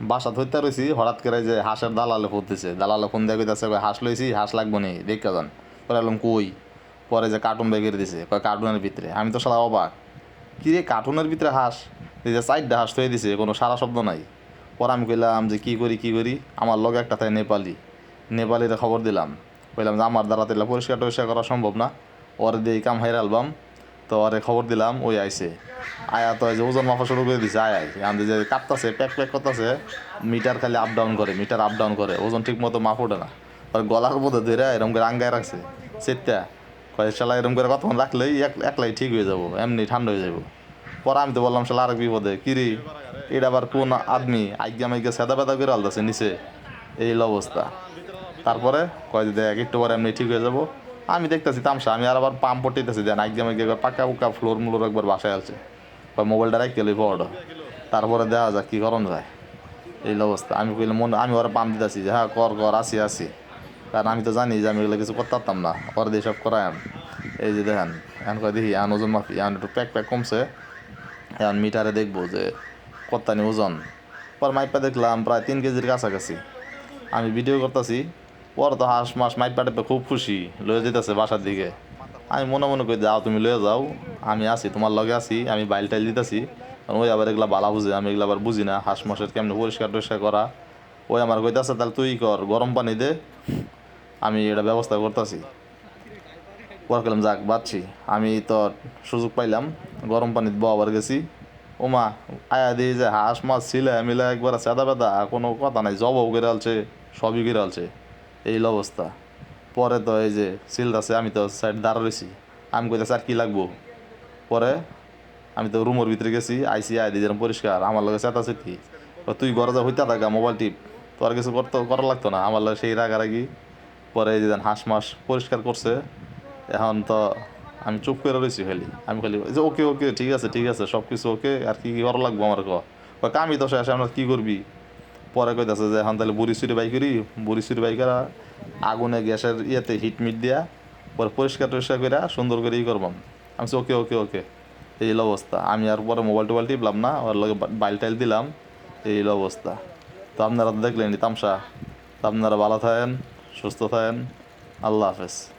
বাসা ধরতে রয়েছি হঠাৎ করে যে হাঁসের দালালে ফুটতেছে দালালে ফোন দিয়ে কইতাছে, কই, হাঁস লইছি, হাঁস লাগবো নি দেখা যান। পরে এলাম, কই? পরে যে কার্টুন বেগের দিছে কয় কার্টুনের ভিতরে। আমি তো সারা অবাক। কি রে কার্টুনের ভিতরে হাঁস? এই যে চারটা হাঁস থয়ে দিছে, কোনো সারা শব্দ নাই। পরে আমি কইলাম যে, কী করি কী করি? আমার লগে একটা তাই নেপালি। নেপালিতে খবর দিলাম। কইলাম যে, আমার দ্বারা তেলা পরিষ্কার টরিষ্কার করা সম্ভব না। ওরে দিয়ে কাম হাইর অ্যালবাম তো আরে খবর দিলাম, ওই আইসে আয়া তো যে ওজন মাপা শুরু করে দিছে, আয় আয়। আমি যে কাঁপতাছে, প্যাক প্যাক করতেছে, মিটার খালি আপ ডাউন করে, মিটার আপ ডাউন করে, ওজন ঠিক মতো মাপ ওঠে না। আর গলার মধ্যে ধরে এরকম করে আঙ্গায় রাখছে সেটা কয়, শালা এরকম করে কতক্ষণ রাখলেই এক, একলাই ঠিক হয়ে যাব, এমনি ঠান্ডা হয়ে যাব। পরে আমি তো বললাম, শালা, আরেক বিপদে। কিরি এটা আবার কোন আদমি? আজ্ঞা মাইগা সেদা বেদা করে আলতাছে নিচে। এই অবস্থা। তারপরে কয় যে দেখ, একটু পরে এমনি ঠিক হয়ে যাব। আমি দেখতেছি তামসা, আমি আর আবার পাম্প পটিতেছি দেন মাইগা একবার পাকা পুকা ফ্লোর মুলোর একবার বাসায় আছে মোবাইলটা রাখতে লই পড়ো। তারপরে দেখা যাক কী করণ যায়। এই অবস্থা। আমি কইলে মনে, আমি ওরা পাম্প দিতেছি যে হ্যাঁ কর কর, আসি আসি। কারণ আমি তো জানি যে, আমি এগুলো কিছু করতে পারতাম না। ওরা দিয়ে সব করায় এই যে দেখেন, এখন কয়, দেখি, এখন ওজন মাফি, এখন একটু প্যাক প্যাক কমছে। এখন মিটারে দেখব যে কত্তানি ওজন। পর মাইপা দেখলাম, প্রায় তিন কেজির কাছাকাছি। আমি ভিডিও করতেছি পর তো হাঁস মাস মাইপা টেপে খুব খুশি, লয়ে যেতেছে বাসার দিকে। আমি মনে মনে করি, যাও তুমি লয়ে যাও, আমি আছি, তোমার লগে আছি, আমি বাইল টাইল দিতেছি। কারণ ওই আবার এগুলা বালা বুঝে, আমি এগুলা আবার বুঝি না, হাঁস মাসের কেমনে পরিষ্কার টরিষ্কার করা। ওই আমার কইতাছে, তাহলে তুই কর, গরম পানি দে, আমি এটা ব্যবস্থা করতেছি। পর করলাম যাক, বাচ্ছি। আমি তো সুযোগ পাইলাম, গরম পানিতে ববার গেছি। ওমা, আয়া দিয়ে যে হাঁস মাছ ছিল, মিলে একবার সাদা বেদা কোনো কথা নাই, জবও করে আলছে সবই করে আলছে এই অবস্থা। পরে তো এই যে সিল আছে আমি তো সাইড দাঁড়া রয়েছি আমি কইতেছি আর কি লাগবো? পরে আমি তো রুমের ভিতরে গেছি আইসি আই দিয়ে পরিষ্কার। আমার লগে চেতা চেতি তুই ঘরে যা হইতে থাকা মোবাইল টিপ। তোর কিছু করতে করা লাগতো না। আমার সেই রাগারাগি। পরে এই যে হাঁস মাস পরিষ্কার করছে। এখন তো আমি চুপ করে রয়েছি খালি। আমি খালি যে ওকে ওকে ঠিক আছে ঠিক আছে সব কিছু ওকে আর কি কি করা লাগবো আমার ক? কয়, কামই তো শেষ আমরা কি করবি? পরে কইতাছে যে এখন তাহলে বুড়ি সুড়ি বাই করি। বুড়ি সুড়ি বাই করা আগুনে গ্যাসের ইয়েতে হিট মিট দিয়া পরে পরিষ্কার টরিষ্কার করে সুন্দর করে ই করবাম। আমি ওকে ওকে ওকে। এই অবস্থা। আমি আর পরে মোবাইল টোবাইল টিপলাম না, ওর লগে বাইল টাইল দিলাম, এই অবস্থা। তো আপনারা দেখলেন তামসা। আপনারা ভালো থাকেন, সুস্থ থাকেন। আল্লাহ হাফেজ।